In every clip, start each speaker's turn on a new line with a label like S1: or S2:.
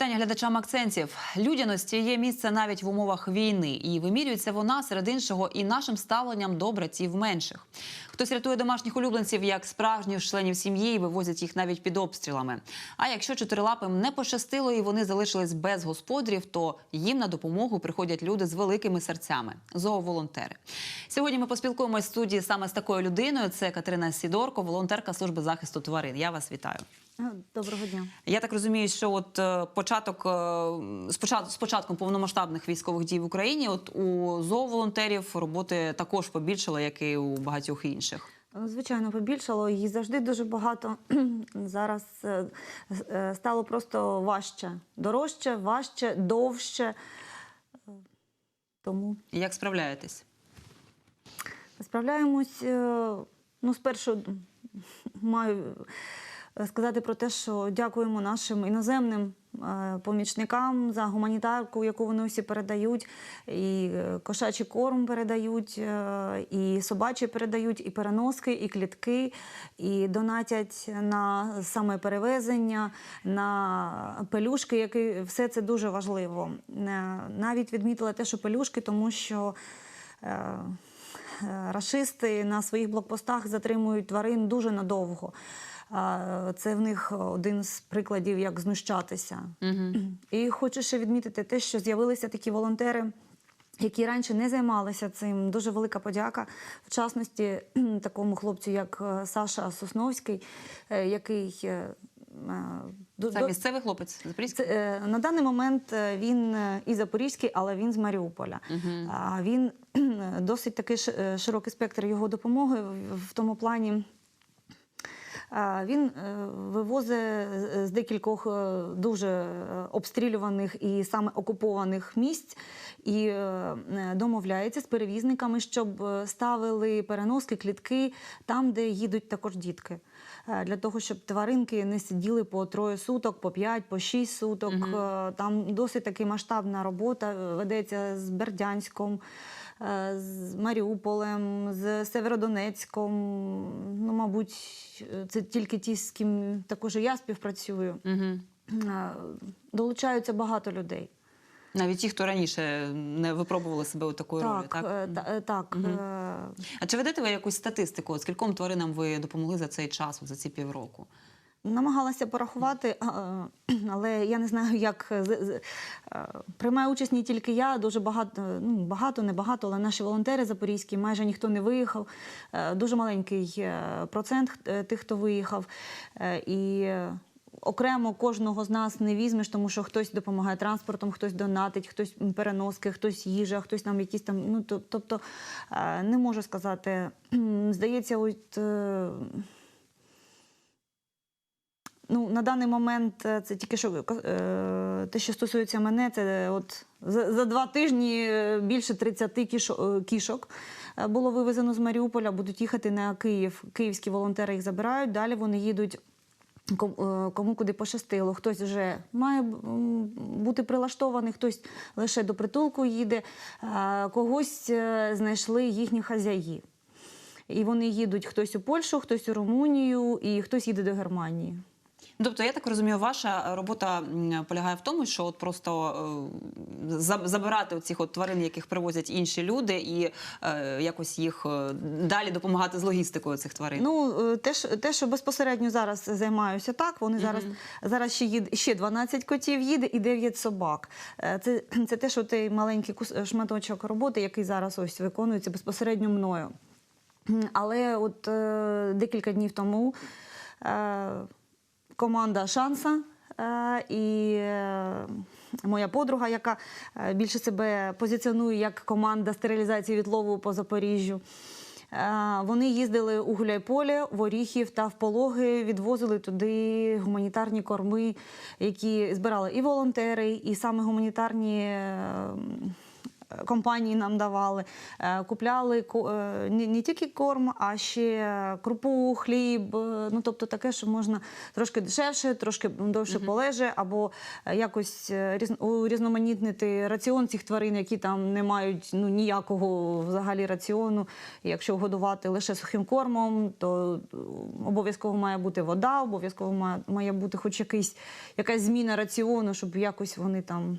S1: вітання глядачам акцентів. Людяності є місце навіть в умовах війни, і вимірюється вона серед іншого і нашим ставленням до братів менших. Хтось рятує домашніх улюбленців як справжніх членів сім'ї і вивозять їх навіть під обстрілами. А якщо чотирилапим не пощастило і вони залишились без господарів, то їм на допомогу приходять люди з великими серцями зооволонтери. Сьогодні ми поспілкуємося в студії саме з такою людиною. Це Катерина Сідорко, волонтерка служби захисту тварин. Я вас вітаю.
S2: Доброго дня.
S1: Я так розумію, що от е, початок е, з початком повномасштабних військових дій в Україні, от у зооволонтерів роботи також побільшало, як і у багатьох інших.
S2: Звичайно, побільшало її завжди дуже багато. Зараз е, стало просто важче, дорожче, важче, довше. Тому
S1: Як справляєтесь?
S2: справляємось. Ну, спершу маю сказати про те, що дякуємо нашим іноземним е, помічникам за гуманітарку, яку вони усі передають, і е, кошачий корм передають, е, і собачі передають, і переноски, і клітки, і донатять на саме перевезення, на пелюшки, які все це дуже важливо. Е, Навіть відмітила те, що пелюшки, тому що. е, е, Рашисти на своїх блокпостах затримують тварин дуже надовго. Це в них один з прикладів, як знущатися. І хочу ще відмітити те, що з'явилися такі волонтери. Які раніше не займалися цим, дуже велика подяка. В частності такому хлопцю, як е, Саша Сосновський, е, який е,
S1: Це місцевий хлопець Запорізький?
S2: це, на даний момент він і Запорізький, але він з Маріуполя. А Він досить такий широкий спектр його допомоги в тому плані. Він е, вивозить е, з декількох е, дуже обстрілюваних і саме окупованих місць і домовляється з перевізниками, щоб ставили переноски, клітки там, де їдуть також дітки. Е, Для того, щоб тваринки не сиділи по троє суток, по п'ять, по шість суток. Е, Там досить таки масштабна робота е, ведеться з Бердянськом. З Маріуполем, з Северодонецьком, ну, мабуть, це тільки ті, з ким також я співпрацюю.
S1: Угу.
S2: Долучаються багато людей.
S1: Навіть ті, хто раніше не випробували себе у такої ролі,
S2: Так,
S1: так?
S2: е, та- е, так. е,
S1: А чи ведете ви якусь статистику? Скільком тваринам ви допомогли за цей час, за ці півроку?
S2: Намагалася порахувати, але я не знаю, як приймає участь не тільки я, дуже багато, ну багато, не багато, але наші волонтери запорізькі, майже ніхто не виїхав. Дуже маленький процент тих, хто виїхав. І окремо кожного з нас не візьмеш, тому що хтось допомагає транспортом, хтось донатить, хтось переноски, хтось їжа, хтось там якісь там. Ну тобто е, не можу сказати. Здається, от. е, Ну, на даний момент е, це тільки що те, що стосується мене, це от за, два тижні більше 30 кішо- е, кішок було вивезено з Маріуполя, будуть їхати на Київ. Київські волонтери їх забирають. Далі вони їдуть. Е, Кому куди пощастило, хтось вже має бути прилаштований, хтось лише до притулку їде, когось е, знайшли їхні хазяї. І вони їдуть хтось у Польщу, хтось у Румунію, і хтось їде до Германії.
S1: Тобто, я так розумію, ваша робота полягає в тому, що от просто е, забирати цих от тварин, яких привозять інші люди, і е, якось їх е, далі допомагати з логістикою цих тварин.
S2: Ну, е, те, що- те, що безпосередньо зараз займаюся так, вони зараз, зараз ще, їде, ще 12 котів їде і 9 собак. Е, Це, це те, що той маленький шматочок роботи, який зараз ось виконується безпосередньо мною. Але от е, декілька днів тому е, команда Шанса е, і е, моя подруга, яка е, більше себе позиціонує як команда стерилізації відлову по Запоріжжю. Вони їздили у Гуляйполе, в Оріхів та в Пологи, відвозили туди гуманітарні корми, які збирали і волонтери, і саме гуманітарні компанії нам давали. Е, Купляли е, не, тільки корм, а ще крупу, хліб. е, Ну тобто таке, що можна трошки дешевше, трошки довше полеже, або е, якось е, урізноманітнити раціон цих тварин, які там не мають ну, ніякого взагалі раціону. Якщо годувати лише сухим кормом, то е, обов'язково має бути вода, обов'язково має, має бути хоч якийсь, якась зміна раціону, щоб якось вони там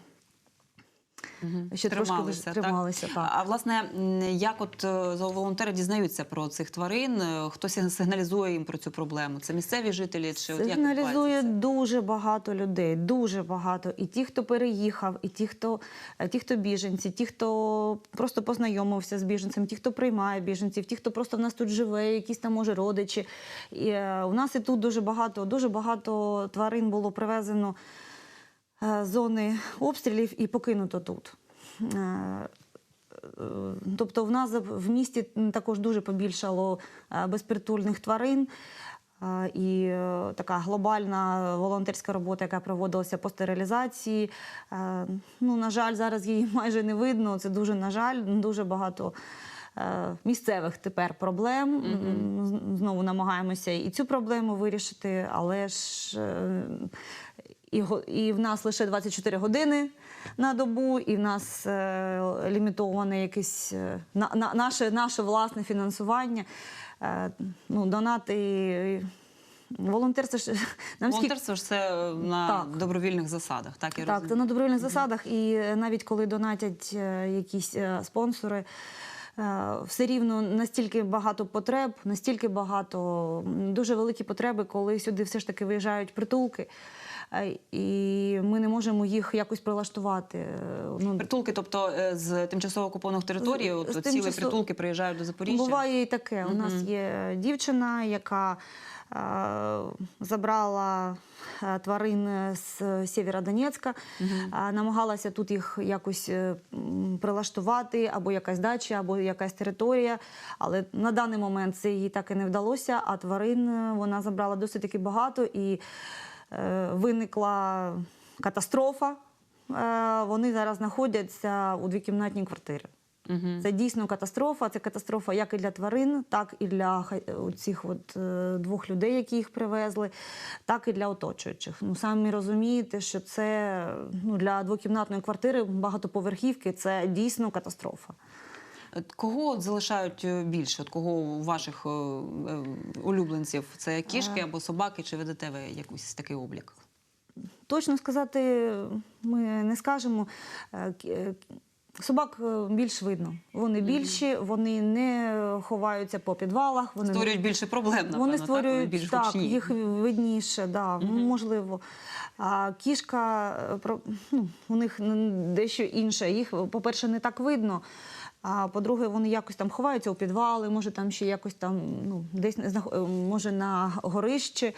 S2: ще трошки
S1: Трималися,
S2: лиш- трималися. Так.
S1: А власне, як от е, волонтери дізнаються про цих тварин? Е, Хто сиг- сигналізує їм про цю проблему? Це місцеві жителі чи от як
S2: Сигналізує дуже багато людей, дуже багато. І ті, хто переїхав, і ті, хто, е, ті, хто біженці, ті, хто просто познайомився з біженцем, ті, хто приймає біженців, ті, хто просто в нас тут живе, якісь там може родичі. І, е, у нас і тут дуже багато, дуже багато тварин було привезено зони обстрілів і покинуто тут. Е, е, Тобто в нас в місті також дуже побільшало е, безпритульних тварин. Е, І е, така глобальна волонтерська робота, яка проводилася по стерилізації. Е, Ну, на жаль, зараз її майже не видно. Це дуже на жаль, дуже багато. е, Місцевих тепер проблем знову намагаємося і цю проблему вирішити, але ж е, і, і в нас лише 24 години на добу, і в нас е, лімітоване якесь е, на, на, наше, наше власне фінансування. Е, ну, донати. Волонтерство ж нам
S1: Волонтерство ж це е, на
S2: Так.
S1: добровільних засадах, так я
S2: так, це на добровільних засадах, і е, навіть коли донатять е, якісь е, спонсори. е, Все рівно настільки багато потреб, настільки багато дуже великі потреби, коли сюди все ж таки виїжджають притулки, е, і ми не можемо їх якось прилаштувати. Е, Ну,
S1: Притулки, тобто е, з тимчасово окупованих територій,
S2: З-
S1: от
S2: з
S1: ціли
S2: тимчасо-
S1: притулки приїжджають до Запоріжжя.
S2: Буває і таке. У нас є дівчина, яка е, забрала е, тварин з Сєвєродонецька, е, намагалася тут їх якось е, прилаштувати, або якась дача, або якась територія. Але на даний момент це їй так і не вдалося. А тварин е, вона забрала досить таки багато і е, виникла катастрофа. Е, Вони зараз знаходяться у двокімнатній квартирі. Це дійсно катастрофа. Це катастрофа як і для тварин, так і для цих от, е, двох людей, які їх привезли, так і для оточуючих. Ну самі розумієте, що це ну, для двокімнатної квартири багатоповерхівки це дійсно катастрофа.
S1: От Кого от залишають е, більше? От кого у ваших е, е, улюбленців? Це кішки
S2: Е.
S1: або собаки, чи ведете ви якийсь такий облік?
S2: Точно сказати ми не скажемо. Е, е, Собак е, більш видно. Вони більші, вони не ховаються по підвалах. Вони
S1: Створюють більше проблем, напевно,
S2: вони
S1: так?
S2: створюють
S1: більш
S2: так,
S1: гучні.
S2: їх видніше, да, можливо. А кішка, е, ну, у них дещо інше. Їх, по-перше, не так видно. А по-друге, вони якось там ховаються у підвали, може там ще якось там, ну, десь не знах- е, може на горищі.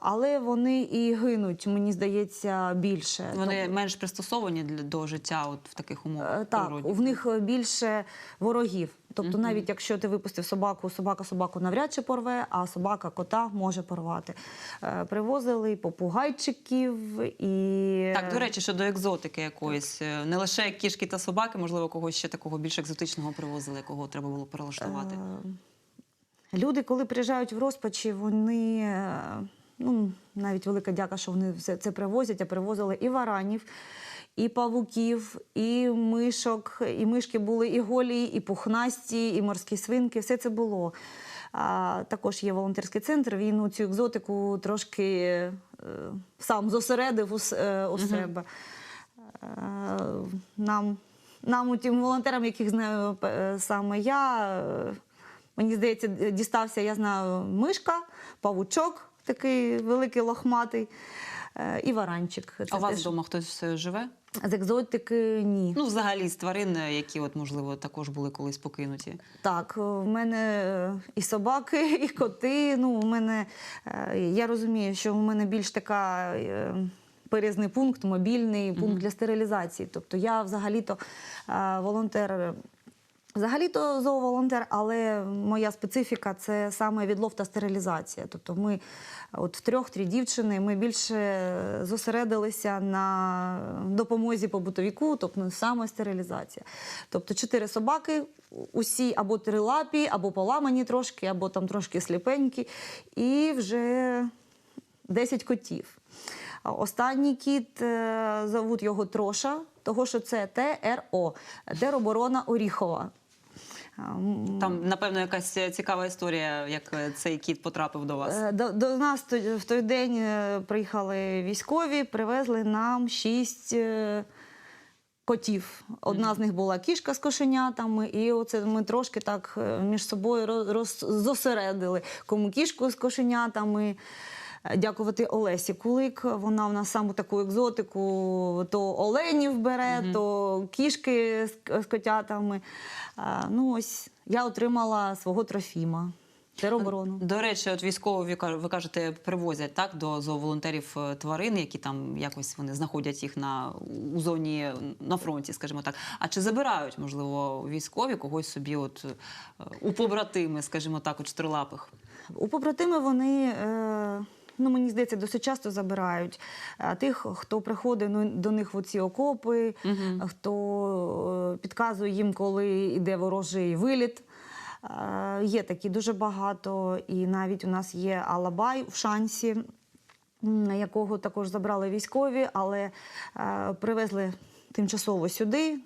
S2: Але вони і гинуть, мені здається, більше.
S1: Вони менш пристосовані до життя от в таких
S2: Е,
S1: умовах.
S2: Так,
S1: природі.
S2: в них більше ворогів. Тобто, навіть якщо ти випустив собаку, собака собаку навряд чи порве, а собака кота може порвати. Е, Привозили і попугайчиків і
S1: Так, до речі, щодо екзотики якоїсь, е, не лише кішки та собаки, можливо, когось ще такого більш екзотичного привозили, якого треба було перелаштувати.
S2: Е, Люди, коли приїжджають в розпачі, вони е, ну навіть велика дяка, що вони все це привозять, а привозили і варанів, і павуків, і мишок, і мишки були і голі, і пухнасті, і морські свинки. Все це було. А, також є волонтерський центр. Він у цю екзотику трошки е, сам зосередив у, е, у себе. Е, нам, нам, тим волонтерам, яких знаю е, саме я, е, мені здається, дістався, я знаю, мишка, павучок, такий великий лохматий, і варанчик. Це
S1: а у вас
S2: теж-
S1: вдома хтось е, живе?
S2: З екзотики ні.
S1: Ну, взагалі, з тварин, е, які, от, можливо, також були колись покинуті.
S2: Так, в мене е, і собаки, і коти. Ну, у мене, е, я розумію, що у мене більш така. е, Перезний пункт, мобільний пункт для стерилізації. Тобто я взагалі-то е, волонтер Взагалі-то зооволонтер, але моя специфіка це саме відлов та стерилізація. Тобто ми от в трьох-трі дівчини ми більше зосередилися на допомозі побутовіку, тобто саме стерилізація. Тобто чотири собаки, усі або трилапі, або поламані трошки, або там трошки сліпенькі, і вже 10 котів. Останній кіт е, зовуть його Троша, того що це ТРО, тероборона Оріхова.
S1: Там, напевно, якась цікава історія, як е, цей кіт потрапив до вас.
S2: Е, До, до нас в той день е, приїхали військові, привезли нам шість котів. Одна з них була кішка з кошенятами, і оце ми трошки так між собою роз, роз- зосередили. Кому кішку з кошенятами. Е, Дякувати Олесі Кулик. Вона в нас саму таку екзотику: то оленів бере, то кішки з, з котятами. Е, Ну ось я отримала свого Трофіма. Тероборону.
S1: До речі, от військові ви кажете, привозять так до зооволонтерів е, тварин, які там якось вони знаходять їх на у зоні на фронті, скажімо так. А чи забирають, можливо, військові когось собі, от е, у побратими, скажімо так, у чотирилапих?
S2: У побратими вони, е, ну мені здається, досить часто забирають е, тих, хто приходить ну, до них в ці окопи, хто е, підказує їм, коли йде ворожий виліт. Е, Є такі дуже багато, і навіть у нас є Алабай в шансі, якого також забрали військові, але е, привезли тимчасово сюди,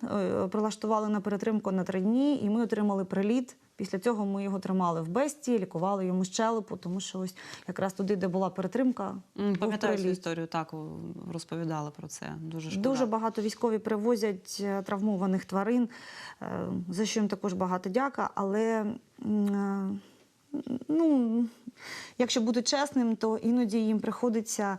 S2: прилаштували на перетримку на три дні, і ми отримали приліт. Після цього ми його тримали в Бесті, лікували йому щелепу, тому що ось якраз туди, де була перетримка,
S1: Пам'ятаю цю історію, так розповідали про це. Дуже шкода.
S2: Дуже багато військові привозять е, травмованих тварин, е, за що їм також багато дяка. Але е, ну, якщо бути чесним, то іноді їм приходиться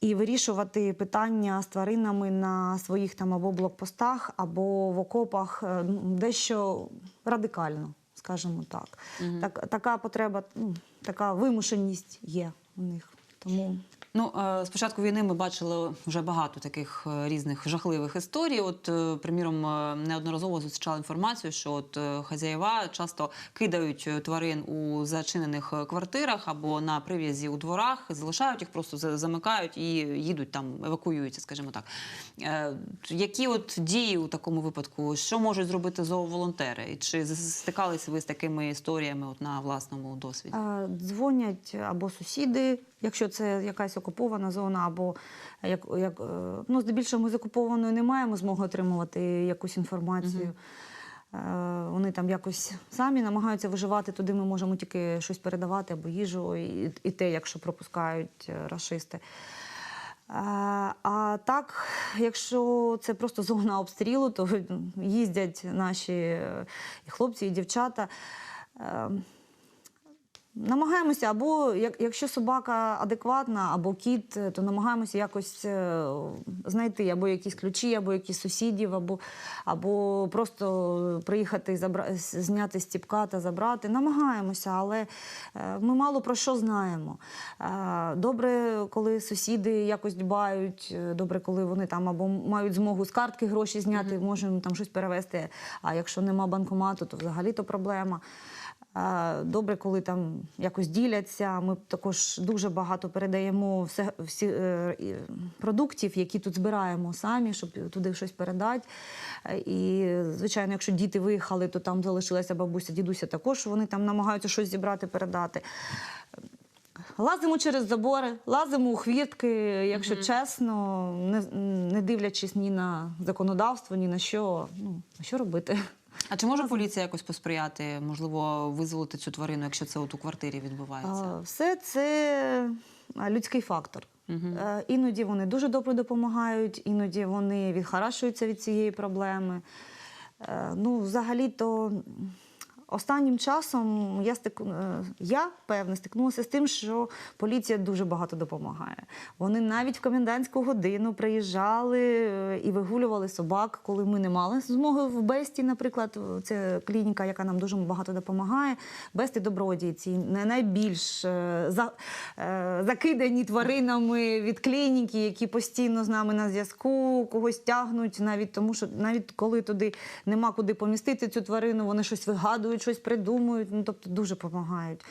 S2: і вирішувати питання з тваринами на своїх там або блокпостах, або в окопах ну, дещо радикально, скажімо так. так така потреба, ну, така вимушеність є у них. Тому
S1: Ну, е, з початку війни ми бачили вже багато таких е, різних жахливих історій. От, е, приміром, е, неодноразово зустрічала інформацію, що от е, хазяєва часто кидають е, тварин у зачинених е, квартирах або на прив'язі у дворах, залишають їх, просто замикають і їдуть там, евакуюються, скажімо так. Е, Які от дії у такому випадку? Що можуть зробити зооволонтери? Чи стикалися ви з такими історіями от на власному досвіді?
S2: Е, Дзвонять або сусіди, якщо це якась окупована зона, або як, як е, ну, здебільшого ми з окупованою не маємо змоги отримувати якусь інформацію. Е, Вони там якось самі намагаються виживати, туди ми можемо тільки щось передавати або їжу, і, і те, якщо пропускають е, рашисти. Е, А так, якщо це просто зона обстрілу, то їздять наші е, і хлопці, і дівчата. Е, Намагаємося, або як, якщо собака адекватна, або кіт, то намагаємося якось е, знайти або якісь ключі, або якісь сусідів, або, або просто приїхати і забра... зняти з ціпка та забрати. Намагаємося, але е, ми мало про що знаємо. Е, Добре, коли сусіди якось дбають, е, добре, коли вони там або мають змогу з картки гроші зняти, можемо там щось перевезти. А якщо нема банкомату, то взагалі то проблема. Добре, коли там якось діляться. Ми також дуже багато передаємо все, всі е, продуктів, які тут збираємо самі, щоб туди щось передати. І, звичайно, якщо діти виїхали, то там залишилася бабуся, дідуся також вони там намагаються щось зібрати, передати. Лазимо через забори, лазимо у хвіртки, якщо чесно, не, не дивлячись ні на законодавство, ні на що. Ну, що робити?
S1: А чи може поліція якось посприяти, можливо, визволити цю тварину, якщо це от у квартирі відбувається?
S2: Все це людський фактор. Угу. Іноді вони дуже добре допомагають, іноді вони відхарашуються від цієї проблеми. Е, Ну, взагалі-то останнім часом я стик... е, я певне стикнулася з тим, що поліція дуже багато допомагає. Вони навіть в комендантську годину приїжджали е, і вигулювали собак, коли ми не мали змоги в Бесті, наприклад, це клініка, яка нам дуже багато допомагає. Бесті добродійці не найбільш е, за, закидані тваринами від клініки, які постійно з нами на зв'язку, когось тягнуть, навіть тому, що навіть коли туди нема куди помістити цю тварину, вони щось вигадують, щось придумують, ну тобто дуже допомагають.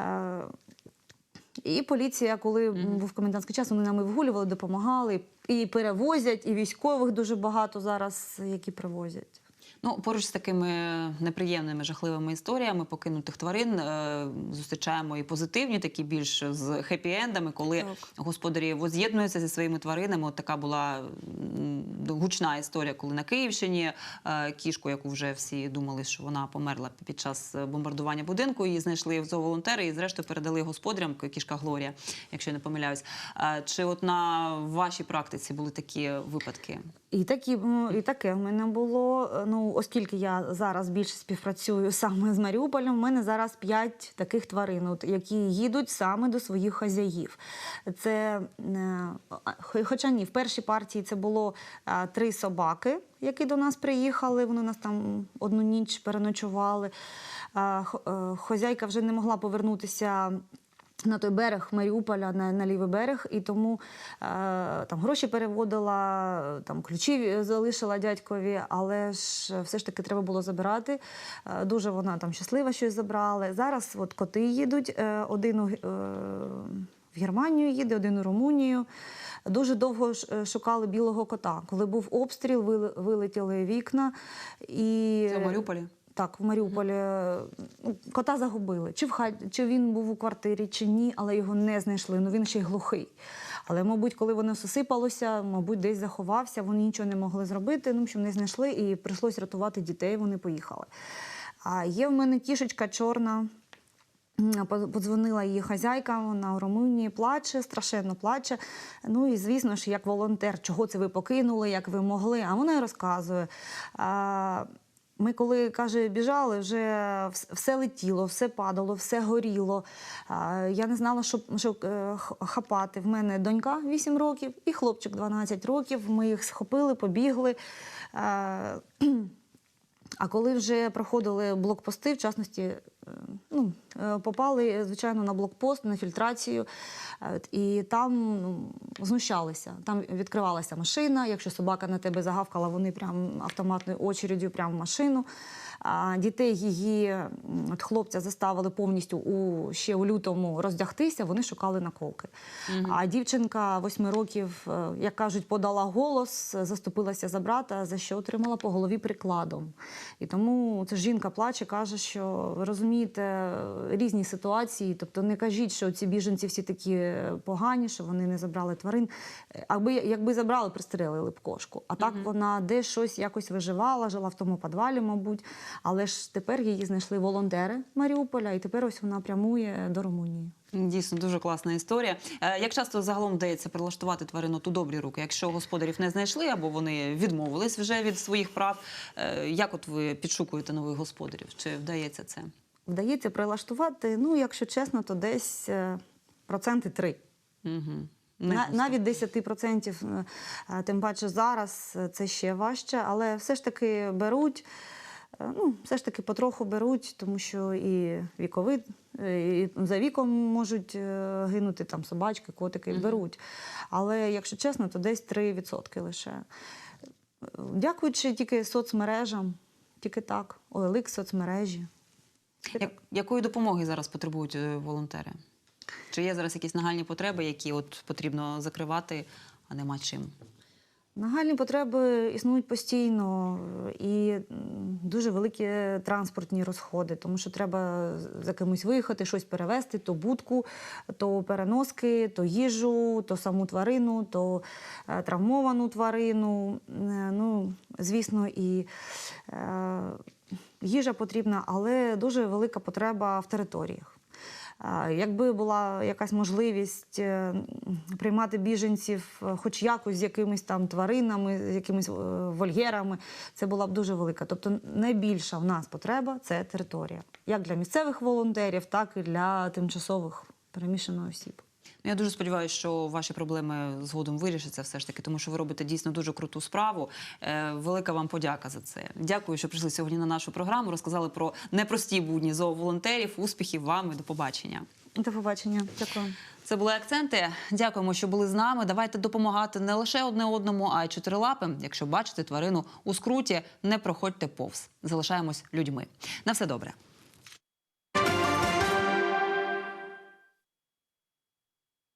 S2: Е, і поліція, коли був комендантський час, вони нам і вигулювали, допомагали, і перевозять, і військових дуже багато зараз, які привозять.
S1: Ну, поруч з такими неприємними жахливими історіями покинутих тварин е, зустрічаємо і позитивні, такі більш з хеппі-ендами, коли
S2: Так.
S1: господарі воз'єднуються зі своїми тваринами. От така була гучна історія, коли на Київщині е, кішку, яку вже всі думали, що вона померла під час е, бомбардування будинку, її знайшли в зооволонтери і, зрештою, передали господарям кішка Глорія, якщо я не помиляюсь. Е, Чи от на вашій практиці були такі випадки?
S2: І такі і таке в мене було. Ну, оскільки я зараз більше співпрацюю саме з Маріуполем, в мене зараз п'ять таких тваринок, які їдуть саме до своїх хазяїв. Це, е, хоча ні, в першій партії це було е, три собаки, які до нас приїхали. Вони нас там одну ніч переночували. Е, Хозяйка вже не могла повернутися на той берег Маріуполя, на, на лівий берег, і тому е, там гроші переводила, там ключі залишила дядькові, але ж все ж таки треба було забирати. Е, дуже вона там щаслива, що її забрали. Зараз от коти їдуть, е, один у, е, в Германію їде, один у Румунію. Дуже довго е, шукали білого кота. Коли був обстріл, вилетіли вікна. І...
S1: Це в Маріуполі?
S2: Так, в Маріуполі ну, кота загубили. Чи в хаті, чи він був у квартирі, чи ні, але його не знайшли. Ну він ще й глухий. Але, мабуть, коли воно все сипалося, мабуть, десь заховався, вони нічого не могли зробити, ну, що не знайшли, і прийшлось рятувати дітей, вони поїхали. А є в мене кішечка чорна. Подзвонила її хазяйка, вона у Румунії плаче, страшенно плаче. Ну і звісно ж, як волонтер, чого це ви покинули, як ви могли. А вона й розказує. Ми, коли каже, біжали, вже все летіло, все падало, все горіло. Я не знала, що, що е, хапати. В мене донька 8 років і хлопчик 12 років. Ми їх схопили, побігли. А, коли вже проходили блокпости, в частності, ну, е, попали, звичайно, на блокпост, на фільтрацію, е, і там ну, знущалися. Там відкривалася машина. Якщо собака на тебе загавкала, вони прям автоматною очередю прямо в машину. Дітей її от хлопця заставили повністю у ще у лютому роздягтися. Вони шукали наколки. А дівчинка восьми років, е, як кажуть, подала голос, заступилася за брата, за що отримала по голові прикладом. І тому це ж жінка плаче, каже, що ви розумієте різні ситуації. Тобто не кажіть, що ці біженці всі такі е, погані, що вони не забрали тварин. Е, Аби якби забрали, пристрелили б кошку. А так вона десь щось якось виживала, жила в тому підвалі, мабуть. Але ж тепер її знайшли волонтери Маріуполя, і тепер ось вона прямує до Румунії.
S1: Дійсно, дуже класна історія. Е, Як часто загалом вдається прилаштувати тварину у добрі руки? Якщо господарів не знайшли або вони відмовились вже від своїх прав, е, як от ви підшукуєте нових господарів? Чи вдається це?
S2: Вдається прилаштувати, ну, якщо чесно, то десь е, проценти три.
S1: Угу.
S2: На, навіть 10%, е, е, тим паче зараз це ще важче, але все ж таки беруть. Е, Ну, все ж таки потроху беруть, тому що і віковий, е, і за віком можуть е, гинути там собачки, котики беруть. Але якщо чесно, то десь 3% лише. Дякуючи тільки соцмережам, тільки так, OLX, соцмережі.
S1: Як, якої допомоги зараз потребують волонтери? Чи є зараз якісь нагальні потреби, які от потрібно закривати, а нема чим?
S2: Нагальні потреби існують постійно е, і дуже великі транспортні розходи, тому що треба за кимось виїхати, щось перевезти, то будку, то переноски, то їжу, то саму тварину, то е, травмовану тварину. Е, Ну, звісно, і їжа потрібна, але дуже велика потреба в територіях. Якби була якась можливість е, приймати біженців, е, хоч якось з якимись там тваринами, з якимись е, вольєрами, це була б дуже велика. Тобто найбільша в нас потреба це територія, як для місцевих волонтерів, так і для тимчасових переміщених осіб.
S1: Ну, Я дуже сподіваюся, що ваші проблеми згодом вирішаться все ж таки, тому що ви робите дійсно дуже круту справу. Е, велика вам подяка за це. Дякую, що прийшли сьогодні на нашу програму. Розказали про непрості будні зооволонтерів. Успіхів вам і до побачення.
S2: До побачення. Дякую.
S1: Це були акценти. Дякуємо, що були з нами. Давайте допомагати не лише одне одному, а й чотирилапим. Якщо бачите тварину у скруті, не проходьте повз. Залишаємось людьми. На все добре.